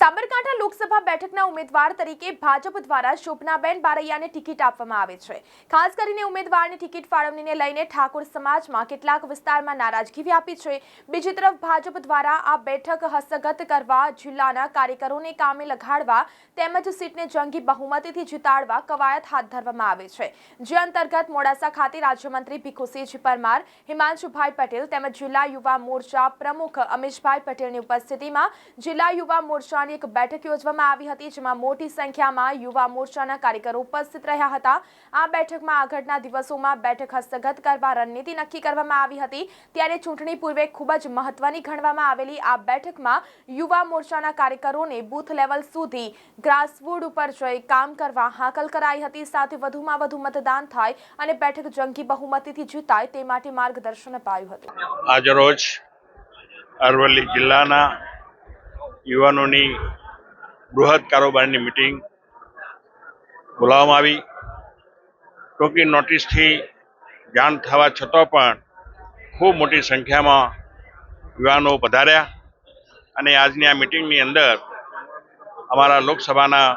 સાબરકાંઠા લોકસભા બેઠકના ઉમેદવાર તરીકે ભાજપ દ્વારા શોભનાબેન બારૈયાને ટિકિટ આપવામાં આવે છે. ખાસ કરીને ઉમેદવારની ટિકિટ ફાળવણીને લઈને ઠાકોર સમાજમાં કેટલાક વિસ્તારમાં નારાજગી વ્યાપી છે. બીજી તરફ ભાજપ દ્વારા આ બેઠક હસ્તગત કરવા, જિલ્લાના કાર્યકરોને કામે લગાડવા, તેમજ સીટને જંગી બહુમતીથી જીતાડવા કવાયત હાથ ધરવામાં આવે છે. જે અંતર્ગત મોડાસા ખાતે રાજ્યમંત્રી ભીખુસિંહજી પરમાર, હિમાંશુભાઈ પટેલ તેમજ જિલ્લા યુવા મોરચા પ્રમુખ અમીશભાઈ પટેલની ઉપસ્થિતિમાં જિલ્લા યુવા મોરચાની એક બેઠક યોજવામાં આવી હતી, જેમાં મોટી સંખ્યામાં યુવા મોરચાના કાર્યકરો ઉપસ્થિત રહ્યા હતા. આ બેઠકમાં આગળના દિવસોમાં બેઠક હસ્તગત કરવા રણનીતિ નક્કી કરવામાં આવી હતી. ત્યારે ચૂંટણી પૂર્વે ખૂબ જ મહત્વની ગણવામાં આવેલી આ બેઠકમાં યુવા મોરચાના કાર્યકરોને બૂથ લેવલ સુધી ગ્રાસવુડ ઉપર જઈ કામ કરવા હાકલ કરાઈ હતી. સાથે વધુમાં વધુ મતદાન થાય અને બેઠક જંગી બહુમતીથી જીતાય તે માટે માર્ગદર્શન અપાયું હતું. આજરોજ અરવલ્લી જિલ્લાના યુવાનોની બૃહદ કારોબારની મિટિંગ બોલાવવામાં આવી. ટૂંકી નોટિસથી જાણ થવા છતાં પણ ખૂબ મોટી સંખ્યામાં યુવાનો પધાર્યા અને આજની આ મિટિંગની અંદર અમારા લોકસભાના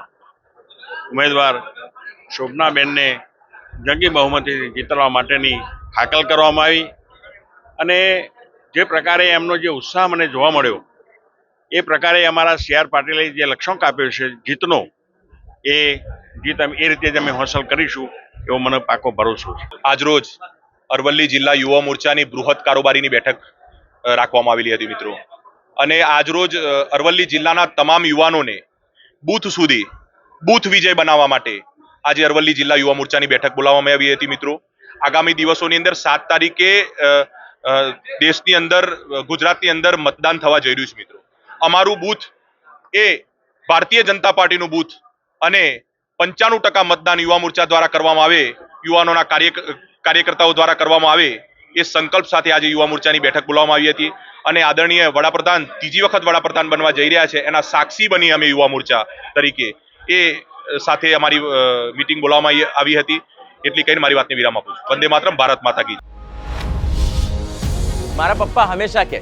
ઉમેદવાર શોભનાબેનને જંગી બહુમતી જીતવા માટેની હાકલ કરવામાં આવી અને જે પ્રકારે એમનો જે ઉત્સાહ મને જોવા મળ્યો એ પ્રકારે અમારા સી આર પાટીલે જે લક્ષ્યાંક આપ્યો છે, જીતનો, એ જીત અમે એ રીતે જ અમે હાંસલ કરીશું, એવો મને પાકો ભરોસો છે. આજરોજ અરવલ્લી જિલ્લા યુવા મોરચાની બૃહદ કારોબારીની બેઠક રાખવામાં આવેલી હતી મિત્રો. અને આજરોજ અરવલ્લી જિલ્લાના તમામ યુવાનોને બૂથ સુધી બૂથ વિજય બનાવવા માટે આજે અરવલ્લી જિલ્લા યુવા મોરચાની બેઠક બોલાવવામાં આવી હતી મિત્રો. આગામી દિવસોની અંદર સાત તારીખે દેશની અંદર, ગુજરાતની અંદર મતદાન થવા જઈ રહ્યું છે મિત્રો. અમારું બૂથ એ ભારતીય જનતા પાર્ટીનું બૂથ અને પંચાણું ટકા મતદાન યુવા મોરચા દ્વારા કરવામાં આવે, યુવાનોના કાર્ય કાર્યકર્તાઓ દ્વારા કરવામાં આવે, એ સંકલ્પ સાથે આજે યુવા મોરચાની બેઠક બોલાવવામાં આવી હતી. અને આદરણીય વડાપ્રધાન, ત્રીજી વખત વડાપ્રધાન બનવા જઈ રહ્યા છે, એના સાક્ષી બની અમે યુવા મોરચા તરીકે. એ સાથે અમારી મિટિંગ બોલાવવામાં આવી- હતી. એટલી કહીને મારી વાતને વિરામ આપું છું. વંદે માતરમ, ભારત માતા કી મારા પપ્પા હંમેશા કહે